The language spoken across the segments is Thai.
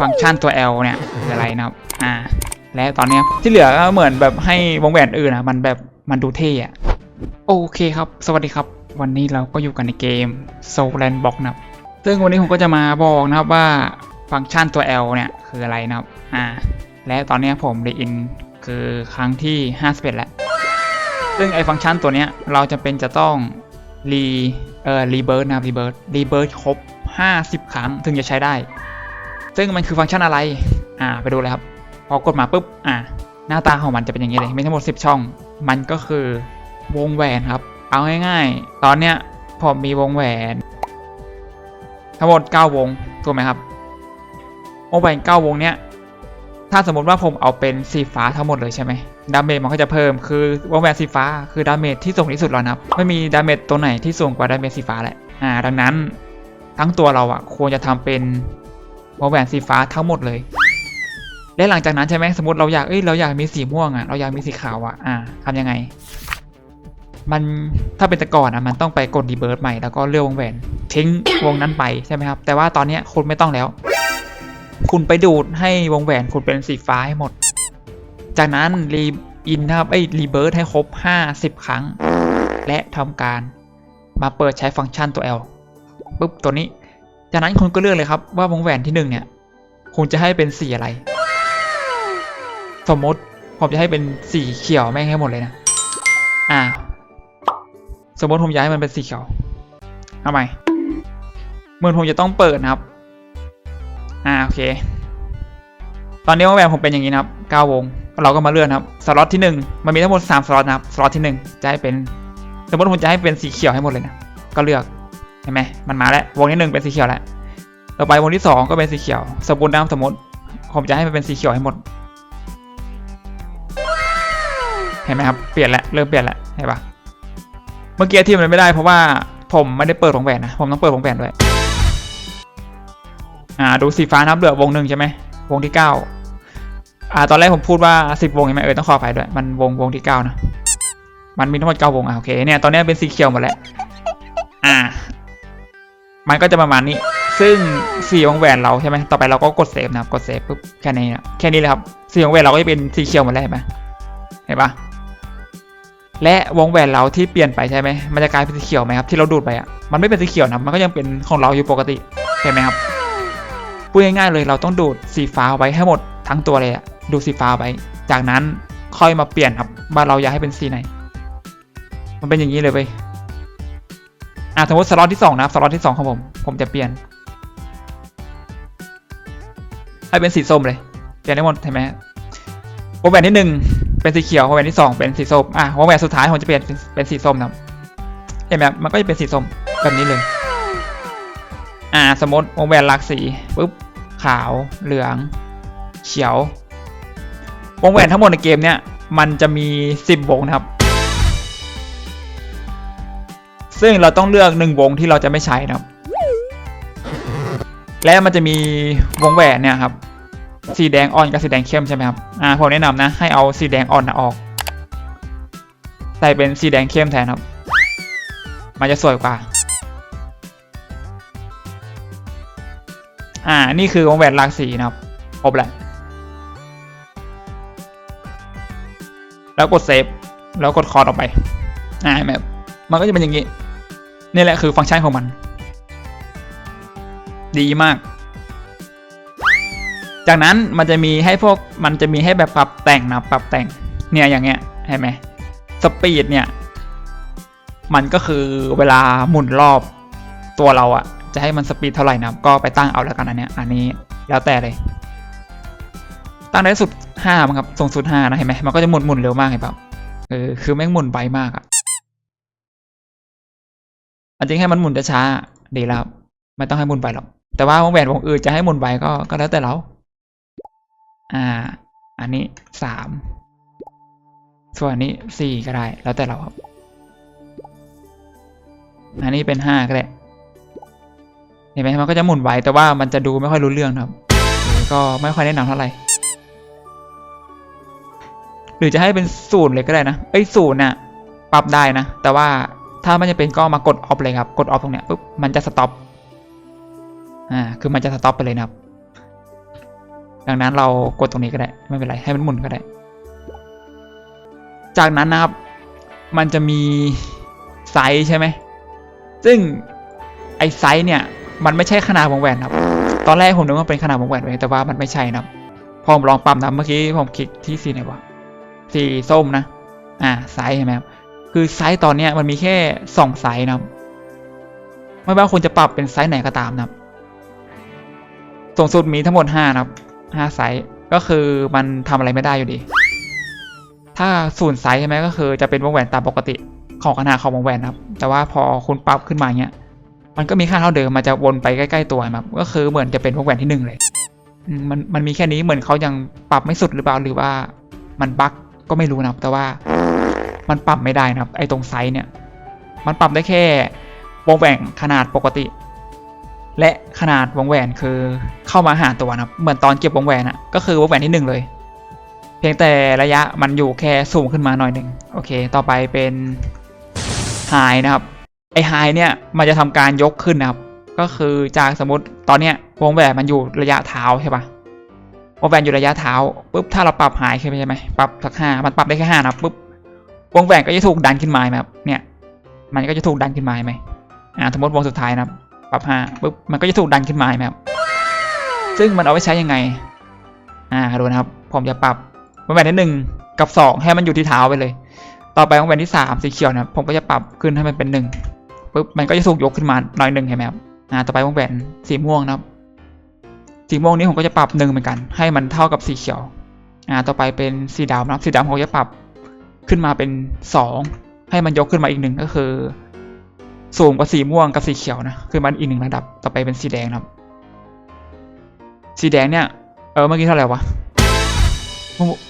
ฟังก์ชันตัว L เนี่ยคืออะไรนะครับ อ่า และตอนนี้ที่เหลือก็เหมือนแบบให้วงแหวนอื่นอะมันแบบมันดูเท่อะโอเคครับ สวัสดีครับ วันนี้เราก็อยู่กันในเกม Soul Land Box นะครับ ซึ่งวันนี้ผมก็จะมาบอกนะครับว่าฟังก์ชันตัว L เนี่ยคืออะไรนะครับ อ่า และตอนนี้ผมได้อินคือครั้งที่51แล้ว ซึ่งไอ้ฟังก์ชันตัวเนี้ยเราจะเป็นจะต้องรีเอ่อรีเบิร์นะครับรีเบิร์ดรีเบิร์ดครบ 50 ครั้งถึงจะใช้ได้ ซึ่งมันคือฟังก์ชันอะไร อ่า ไปดูเลยครับ พอกดมาปุ๊บ อ่า หน้าตาของมันจะเป็นอย่างนี้เลย มีทั้งหมด 10 ช่อง มันก็คือวงแหวนครับ เอาง่ายๆ ตอนเนี้ยผมมีวงแหวน ทั้งหมด 9 วง ถูกไหมครับวงแหวน9วงเนี้ย ถ้าสมมติว่าผมเอาเป็นสีฟ้าทั้งหมดเลยใช่ไหม ดาเมจมันก็จะเพิ่ม คือวงแหวนสีฟ้า คือดาเมจที่สูงที่สุดแล้วนะครับ ไม่มีดาเมจตัวไหนที่สูงกว่าดาเมจสีฟ้าแหละ อ่า ดังนั้นทั้งตัวเราอะควรจะทำเป็น วงแหวนสีฟ้าทั้งหมดเลย และหลังจากนั้นใช่ไหมสมมติเราอยากเอ้ยเราอยากมีสีม่วงอะเราอยากมีสีขาวอะอ่าทำยังไง มันถ้าเป็นแต่ก่อนอะมันต้องไปกดรีเบิร์ใหม่แล้วก็เลือกวงแหวนทิ้งวงนั้นไปใช่ไหมครับ แต่ว่าตอนนี้คุณไม่ต้องแล้ว คุณไปดูดให้วงแหวนคุณเป็นสีฟ้าให้หมด จากนั้นรีอินนะครับไอ้รีเบิร์ให้ครบ 50 ครั้ง และทำการมาเปิดใช้ฟังก์ชันตัว L ปุ๊บตัวนี้ จากนั้นคุณก็เลือกเลยครับว่าวงแหวนที่หนึ่งเนี่ยคุณจะให้เป็นสีอะไร สมมติผมจะให้เป็นสีเขียวแม่งให้หมดเลยนะ อ่า สมมติผมอยากให้มันเป็นสีเขียวเอาใหม่เหมือนผมจะต้องเปิดนะครับ อ่าโอเค ตอนนี้วงแหวนผมเป็นอย่างนี้นะครับ9วงเราก็มาเลื่อนครับ สล็อตที่ 1 มันมีทั้งหมด3สล็อตนะครับ สล็อตที่ 1 จะให้เป็น สมมติผมจะให้เป็นสีเขียวให้หมดเลยนะ ก็เลือก ห็นไหมมันมาแล้ววงที่หนึ่งเป็นสีเขียวแล้วต่อไปวงที่สองก็เป็นสีเขียว สมมติน้ำสมมติผมจะให้มันเป็นสีเขียวให้หมด เห็นไหมครับเปลี่ยนแล้วเริ่มเปลี่ยนแล้วเห็นปะเมื่อกี้ที่มันไม่ได้เพราะว่าผมไม่ได้เปิดวงแหวนนะผมต้องเปิดวงแหวนด้วยอ่าดูสีฟ้านับเหลือวงหนึ่งใช่ไหมวงที่เก้าอ่าตอนแรกผมพูดว่าสิบวงใช่ไหมเออต้องขออภัยด้วยมันวงวงที่เก้านะมันมีทั้งหมดเก้าวงอะโอเคเนี่ยตอนนี้เป็นสีเขียวหมดแล้วอ่า มันก็จะประมาณนี้ ซึ่งสีวงแหวนเราใช่ไหมต่อไปเราก็กดเซฟนะครับกดเซฟปุ๊บแค่นี้นะแค่นี้เลยครับสีวงแหวนเราก็จะเป็นสีเขียวหมดแล้วเห็นไหมเห็นปะและวงแหวนเราที่เปลี่ยนไปใช่ไหมมันจะกลายเป็นสีเขียวไหมครับที่เราดูดไปอะมันไม่เป็นสีเขียวนะมันก็ยังเป็นของเราอยู่ปกติเห็นไหมครับพูดง่ายๆเลยเราต้องดูดสีฟ้าไว้ให้หมดทั้งตัวเลยอะดูดสีฟ้าไว้ จากนั้นค่อยมาเปลี่ยนครับว่าเราอยากให้เป็นสีไหน มันเป็นอย่างนี้เลยเว้ย อะสมมติสล็อตที่สองนะครับสล็อตที่สองของผม ผมจะเปลี่ยนให้เป็นสีส้มเลยเปลี่ยนได้หมดเห็นไหมวงแหวนที่หนึ่งเป็นสีเขียววงแหวนที่สองเป็นสีส้มอะวงแหวนสุดท้ายผมจะเปลี่ยนเป็นสีส้มนะเห็นไหมมันก็จะเป็นสีส้มแบบนี้เลย อ่าสมมติวงแหวนหลากสีปุ๊บขาวเหลือง เขียว วงแหวนทั้งหมดในเกมเนี้ยมันจะมีสิบวงนะครับ ซึ่งเราต้องเลือกหนึ่งวงที่เราจะไม่ใช้นะครับ และมันจะมีวงแหวนเนี่ยครับ สีแดงอ่อนกับสีแดงเข้มใช่ไหมครับ อ่าผมแนะนำนะ ให้เอาสีแดงอ่อนนะออก ใส่เป็นสีแดงเข้มแทนครับ มันจะสวยกว่า อ่า นี่คือวงแหวนหลากสีนะครับ ครบแล้วแล้วกดเซฟ แล้วกดคอร์ดออกไปอ่าแบบมันก็จะเป็นอย่างนี้ นี่แหละคือฟังก์ชันของมัน ดีมาก จากนั้นมันจะมีให้พวกมันจะมีให้แบบปรับแต่งนะปรับแต่งเนี่ยอย่างเงี้ยเห็นไหมสปีดเนี่ย มันก็คือเวลาหมุนรอบตัวเราอะจะให้มันสปีดเท่าไหร่นะก็ไปตั้งเอาแล้วกันอันเนี้ยอันนี้แล้วแต่เลย ตั้งได้สุดห้ามั้งครับสูงสุดห้านะเห็นไหมมันก็จะหมุนหมุนเร็วมากเห็นปล่าเออคือแม่งหมุนไปมากอะ อันจริงให้มันหมุนช้าดีแล้วครับไม่ต้องให้หมุนไปหรอก แต่ว่าวงแหวนวงอื่นจะให้หมุนไปก็ก็แล้วแต่เรา อ่า อันนี้สามส่วนอันนี้สี่ก็ได้ แล้วแต่เราครับ อันนี้เป็นห้าก็ได้เห็นไหมมันก็จะหมุนไวแต่ว่ามันจะดูไม่ค่อยรู้เรื่องครับ ก็ไม่ค่อยแนะนำเท่าไหร่หรือจะให้เป็นศูนย์เลยก็ได้นะไอ้ยศูนย์น่ะ ปรับได้นะ แต่ว่า ถ้าไม่จะเป็นก็มากดออฟเลยครับ กดออฟตรงเนี้ยปุ๊บมันจะสต็อปอ่าคือมันจะสต็อปไปเลยนะครับ ดังนั้นเรากดตรงนี้ก็ได้ไม่เป็นไรให้มันหมุนก็ได้ จากนั้นนะครับ มันจะมีไซส์ใช่ไหมซึ่งไอไซส์เนี่ยมันไม่ใช่ขนาดวงแหวนครับ ตอนแรกผมนึกว่าเป็นขนาดวงแหวนไว้แต่ว่ามันไม่ใช่นะครับพอผมลองปรับนะเมื่อกี้ผมคลิกที่สีไหนวะสีส้มนะ อ่าไซส์ใช่ไหมครับ คือไซส์ตอนนี้มันมีแค่สองไซส์นะครับไม่ว่าคุณจะปรับเป็นไซส์ไหนก็ตามนะครับสูงสุดมีทั้งหมดห้านะครับห้าไซส์ก็คือมันทำอะไรไม่ได้อยู่ดี ถ้าศูนย์ไซส์ใช่ไหมก็คือจะเป็นวงแหวนตามปกติของขนาดของวงแหวนนะครับ แต่ว่าพอคุณปรับขึ้นมาเนี้ย มันก็มีค่าเท่าเดิมมันจะวนไปใกล้ๆตัวครับก็คือเหมือนจะเป็นวงแหวนที่หนึ่งเลย มันมันมีแค่นี้เหมือนเขายังปรับไม่สุดหรือเปล่าหรือว่ามันบั๊กก็ไม่รู้นะครับแต่ว่า มันปรับไม่ได้นะครับ ไอ้ตรงไซส์เนี่ย มันปรับได้แค่วงแหวนขนาดปกติ และขนาดวงแหวนคือเข้ามาหาตัวนะครับ เหมือนตอนเก็บวงแหวนอะก็คือวงแหวนที่หนึ่งเลย เพียงแต่ระยะมันอยู่แค่สูงขึ้นมาหน่อยหนึ่งโอเค ต่อไปเป็นไฮนะครับ ไอไฮเนี่ยมันจะทำการยกขึ้นนะครับ ก็คือจากสมมติตอนเนี้ยวงแหวนมันอยู่ระยะเท้าใช่ปะวงแหวนอยู่ระยะเท้าปุ๊บถ้าเราปรับไฮขึ้นไปใช่ไหมปรับสักห้ามันปรับได้แค่ห้านะปุ๊บ วงแหวนก็จะถูกดันขึ้นมาไหมครับ เนี่ย มันก็จะถูกดันขึ้นมาไหมอ่าสมมติวงสุดท้ายนะครับ ปรับห้าปุ๊บ มันก็จะถูกดันขึ้นมาไหมครับ ซึ่งมันเอาไว้ใช้ยังไง อ่าดูนะครับ ผมจะปรับวงแหวนที่หนึ่งกับสองให้มันอยู่ที่เท้าไปเลย ต่อไปวงแหวนที่สามสีเขียวนะครับผมก็จะปรับขึ้นให้มันเป็นหนึ่งปุ๊บ มันก็จะถูกยกขึ้นมาหน่อยหนึ่งเห็นไหมครับ อ่า ต่อไปวงแหวนสีม่วงนะครับ สีม่วงนี้ผมก็จะปรับหนึ่งเหมือนกัน ให้มันเท่ากับสีเขียว อ่า ต่อไปเป็นสีดำนะครับ สีดำผมจะปรับ ขึ้นมาเป็นสองให้มันยกขึ้นมาอีกหนึ่งก็คือ สูงกว่าสีม่วงกับสีเขียวนะคือมันอีกหนึ่งระดับต่อไปเป็นสีแดงนะครับ สีแดงเนี่ยเออเมื่อกี้เท่าไหร่วะ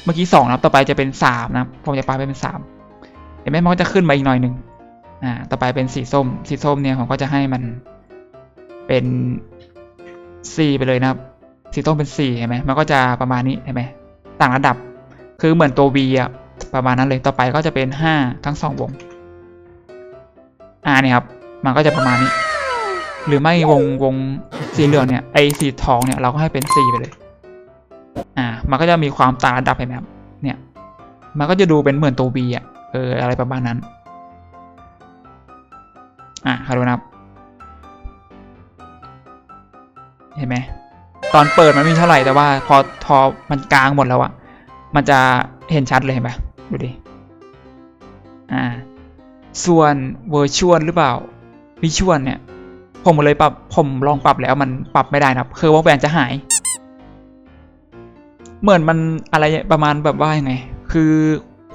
เมื่อกี้สองนะต่อไปจะเป็นสามนะผมจะปรับไปเป็นสามเห็นไหมมันก็จะขึ้นมาอีกหน่อยหนึ่งอ่าต่อไปเป็นสีส้ม สีส้มเนี่ยผมก็จะให้มันเป็นสี่ไปเลยนะครับสีส้มเป็นสี่เห็นไหมมันก็จะประมาณนี้เห็นไหมต่างระดับคือเหมือนตัว V อะ ประมาณนั้นเลยต่อไปก็จะเป็นห้าทั้งสองวงอ่าเนี่ยครับ มันก็จะประมาณนี้ หรือไม่วงวงสีเหลืองเนี่ยไอสีทองเนี่ยเราก็ให้เป็นสีไปเลยอ่ามันก็จะมีความต่างระดับเห็นไหมครับเนี่ยมันก็จะดูเป็นเหมือนตัว V อะเอออะไรประมาณนั้นอ่าคาดูนะครับ เห็นไหมตอนเปิดมันมมีเท่าไหร่แต่ว่าพอพอมันกลางหมดแล้วอะมันจะเห็นชัดเลยเห็นไหม ดูดิ อ่า ส่วนเวอร์ชวลหรือเปล่าวิชวลเนี่ย ผมเลยปรับ ผมลองปรับแล้วมันปรับไม่ได้นะครับ คือวงแหวนจะหาย เหมือนมันอะไรประมาณแบบว่ายังไง คือ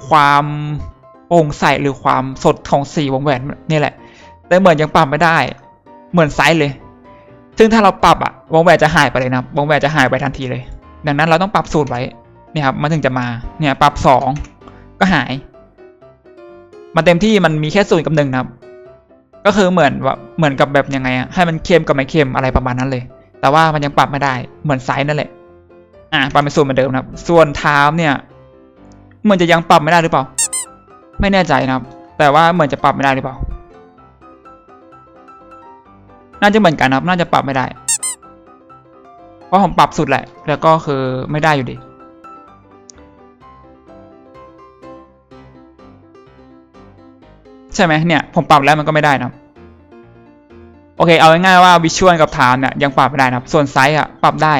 ความโปร่งใสหรือความสดของสีวงแหวนนี่แหละ แต่เหมือนยังปรับไม่ได้ เหมือนไซส์เลย ซึ่งถ้าเราปรับอะวงแหวนจะหายไปเลยนะวงแหวนจะหายไปทันทีเลย ดังนั้นเราต้องปรับสูตรไว้เนี่ยครับมันถึงจะมาเนี่ยปรับสอง ก็หาย มันเต็มที่มันมีแค่ศูนย์กับหนึ่งนะครับ ก็คือเหมือนว่าเหมือนกับแบบยังไงอะให้มันเค็มกับไม่เค็มอะไรประมาณนั้นเลย แต่ว่ามันยังปรับไม่ได้เหมือนไซส์นั่นแหละอ่าปรับเป็นศูนย์เหมือนเดิมนะครับ ส่วนเท้าเนี่ยเหมือนจะยังปรับไม่ได้หรือเปล่า ไม่แน่ใจนะครับ แต่ว่าเหมือนจะปรับไม่ได้หรือเปล่า น่าจะเหมือนกันนะครับ น่าจะปรับไม่ได้ เพราะผมปรับสุดแหละ แล้วก็คือไม่ได้อยู่ดี ใช่ไหมเนี่ยผมปรับแล้วมันก็ไม่ได้นะโอเค เอาง่ายๆว่าวิชวลกับฐานเนี่ยยังปรับไม่ได้นะส่วนไซส์อะปรับได้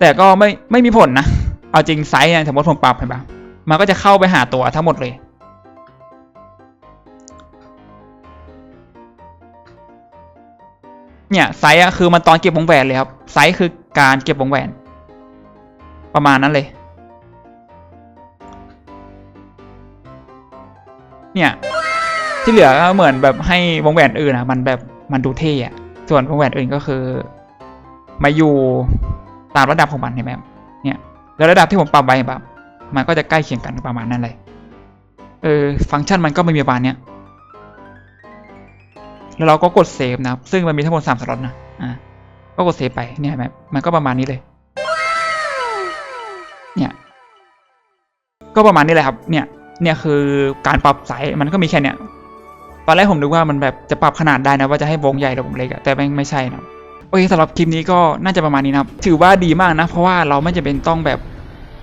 แต่ก็ไม่ไม่มีผลนะเอาจริงไซส์เนี่ยสมมติผมปรับเห็นปะมันก็จะเข้าไปหาตัวทั้งหมดเลยเนี่ยไซส์อะคือมันตอนเก็บวงแหวนเลยครับไซส์คือการเก็บวงแหวน ประมาณนั้นเลย เนี่ย ที่เหลือก็เหมือนแบบให้วงแหวนอื่นอะมันแบบมันดูเท่อะส่วนวงแหวนอื่นก็คือ มาอยู่ตามระดับของมันเห็นไหมเนี่ยแล้วระดับที่ผมปรับไว้แบบมันก็จะใกล้เคียงกันประมาณนั้นเลยเออฟังก์ชันมันก็ไม่มีประมาณเนี้ยแล้วเราก็กดเซฟนะครับ ซึ่งมันมีทั้งหมดสามสล็อตนะอ่าก็กดเซฟไปเนี่ยเห็นไหมมันก็ประมาณนี้เลย เนี่ย ก็ประมาณนี้เลยครับ เนี่ย เนี่ยคือการปรับไซส์มันก็มีแค่เนี้ย ตอนแรกผมนึกว่ามันแบบจะปรับขนาดได้นะว่าจะให้วงใหญ่หรือวงเล็กอะแต่ไม่ไม่ใช่นะโอเคสำหรับคลิปนี้ก็น่าจะประมาณนี้นะครับ ถือว่าดีมากนะ เพราะว่าเราไม่จำเป็นต้องแบบ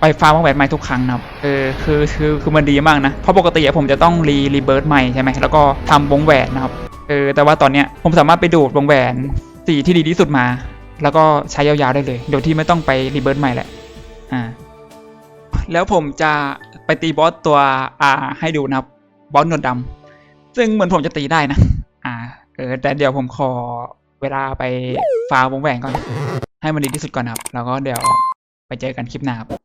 ไปฟาร์มวงแหวนใหม่ทุกครั้งนะครับเออคือคือคือมันดีมากนะ เพราะปกติผมจะต้องรีรีเบิร์ตใหม่ใช่ไหมแล้วก็ทำวงแหวนนะครับเออแต่ว่าตอนเนี้ยผมสามารถไปดูดวงแหวนสีที่ดีที่สุดมา แล้วก็ใช้ยาวๆได้เลยโดยที่ไม่ต้องไปรีเบิร์ตใหม่แหละอ่าแล้วผมจะไปตีบอสตัวอ่าให้ดูนะครับบอสหนวดดำ ซึ่งเหมือนผมจะตีได้นะ อ่า เออ แต่เดี๋ยวผมขอเวลาไปฟาร์มวงแหวนก่อน ให้มันดีที่สุดก่อนครับ แล้วก็เดี๋ยวไปเจอกันคลิปหน้าครับ